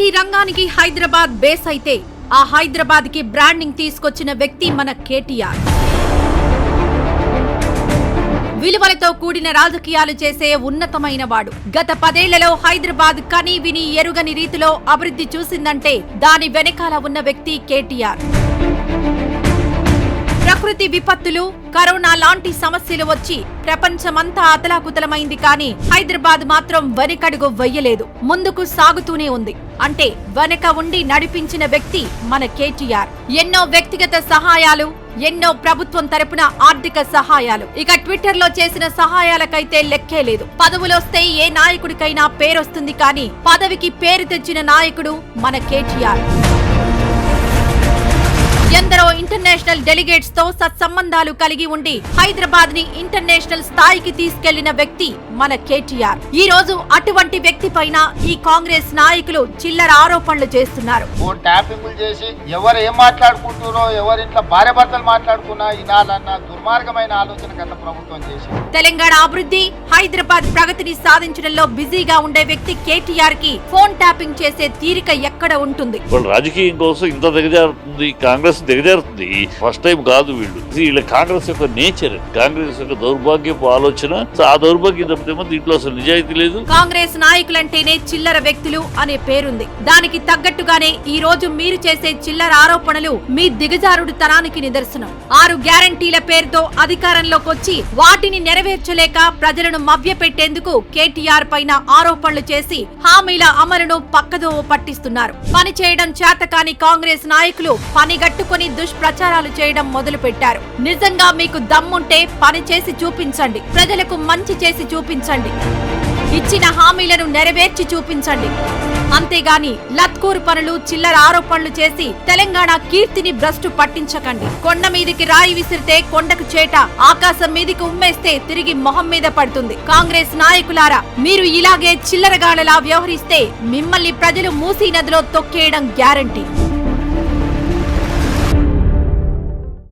IT రంగానికి Hyderabad base అయితే ఆ హైదరాబాద్కి బ్రాండింగ్ తీసుకొచ్చిన వ్యక్తి మన కేటీఆర్. విలువలతో కూడిన రాజకీయాలు చేసే ఉన్నతమైన వాడు. గత పదేళ్ళలో హైదరాబాద్ కని విని ఎరుగని రీతిలో అభివృద్ధి చూసిందంటే దాని వెనకాల ఉన్న వ్యక్తి కేటీఆర్. ప్రకృతి విపత్తులు కరోనా లాంటి సమస్యలు వచ్చి ప్రపంచమంతా అతలాకుతలమైంది కానీ హైదరాబాద్ మాత్రం వెనకడుగు వెయ్యలేదు. ముందుకు సాగుతూనే ఉంది. అంటే వెనక ఉండి నడిపించిన వ్యక్తి మన కేటీఆర్. ఎన్నో వ్యక్తిగత సహాయాలు ఎన్నో ప్రభుత్వం తరపున ఆర్థిక సహాయాలు. ఇక ట్విట్టర్లో చేసిన సహాయాలకైతే లెక్కే లేదు. పదవులొస్తే ఏ నాయకుడికైనా పేరొస్తుంది కానీ పదవికి పేరు తెచ్చిన నాయకుడు మన కేటీఆర్. ఇంటర్నేషనల్ డెలిగేట్స్తో సత్సంబంధాలు కలిగి ఉండి హైదరాబాద్ని ఇంటర్నేషనల్ స్థాయికి తీసుకెళ్ళిన వ్యక్తి. మన కేటీఆర్. ఈ రోజు అటువంటి వ్యక్తి పైన ఈ కాంగ్రెస్ నాయకులు చిల్లర ఆరోపణలు చేస్తున్నారు. చేసి ఎవరు ఏం మాట్లాడుకుంటున్నారో ఎవరి ఇంట్లో భార్య భర్తలు మాట్లాడుకున్నా వినాలన్న దుర్మార్గమైన ఆలోచన గత ప్రభుత్వం చేసింది. తెలంగాణ అభివృద్ధి హైదరాబాద్ ప్రగతిని సాధించడంలో బిజీగా ఉండే వ్యక్తి కేటీఆర్కి ఫోన్ ట్యాపింగ్ చేసే తీరిక ఎక్కడ ఉంటుంది? వాళ్ళు రాజకీయం కోసం ఇంత దిగజారుతుంది కాంగ్రెస్ దిగజారుతుంది ఫస్ట్ టైం కాదు వీళ్ళు. వీళ్ళ కాంగ్రెస్ యొక్క నేచర్ కాంగ్రెస్ యొక్క దౌర్భాగ్యపు ఆలోచన. ఆ దౌర్భాగ్యం తప్పితేమో దీంట్లో అసలు నిజాయితీ లేదు. కాంగ్రెస్ నాయకులంటేనే చిల్లర వ్యక్తులు అనే పేరుంది. దానికి తగ్గట్టుగానే ఈ రోజు మీరు చేసే చిల్లర ఆరోపణలు మీ దిగజారుడు తనానికి నిదర్శనం. ఆరు గ్యారంటీల పేరుతో అధికారంలోకి వచ్చి వాటిని నెరవేర్చలేక ప్రజలను మభ్యపెట్టేందుకు కేటీఆర్ పైన ఆరోపణలు చేసి హామీల అమలును పక్కదో పట్టిస్తున్నారు. పని చేయడం చేతకాని కాంగ్రెస్ నాయకులు పనిగట్టుకుని దుష్ప్రచారాలు చేయడం మొదలు పెట్టారు నిజంగా మీకు దమ్ముంటే పని చేసి చూపించండి. ప్రజలకు మంచి చేసి చూపించండి. ఇచ్చిన హామీలను నెరవేర్చి చూపించండి. అంతేగాని లత్కూరు పనులు చిల్లర ఆరోపణలు చేసి తెలంగాణ కీర్తిని భ్రష్టు పట్టించకండి. కొండ మీదికి రాయి విసిరితే కొండకు చేట ఆకాశం మీదికి ఉమ్మేస్తే తిరిగి మొహం మీద పడుతుంది. కాంగ్రెస్ నాయకులారా మీరు ఇలాగే చిల్లరగాళ్ళలా వ్యవహరిస్తే మిమ్మల్ని ప్రజలు మూసీ నదిలో తొక్కేయడం గ్యారంటీ.